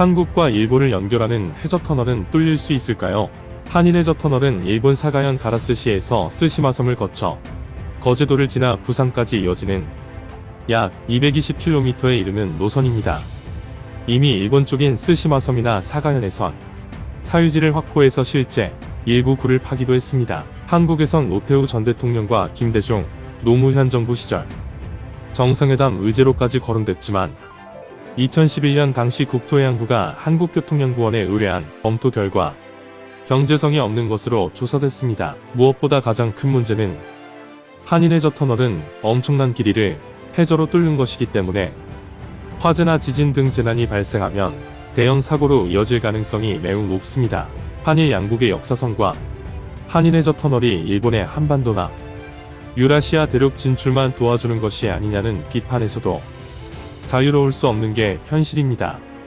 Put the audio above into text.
한국과 일본을 연결하는 해저터널은 뚫릴 수 있을까요? 한일 해저터널은 일본 사가현 가라스시에서 스시마섬을 거쳐 거제도를 지나 부산까지 이어지는 약 220km에 이르는 노선입니다. 이미 일본 쪽인 스시마섬이나 사가현에선 사유지를 확보해서 실제 일부 굴을 파기도 했습니다. 한국에선 노태우 전 대통령과 김대중, 노무현 정부 시절 정상회담 의제로까지 거론됐지만 2011년 당시 국토해양부가 한국교통연구원에 의뢰한 검토 결과 경제성이 없는 것으로 조사됐습니다. 무엇보다 가장 큰 문제는 한일해저 터널은 엄청난 길이를 해저로 뚫는 것이기 때문에 화재나 지진 등 재난이 발생하면 대형 사고로 이어질 가능성이 매우 높습니다. 한일 양국의 역사성과 한일해저 터널이 일본의 한반도나 유라시아 대륙 진출만 도와주는 것이 아니냐는 비판에서도 자유로울 수 없는 게 현실입니다.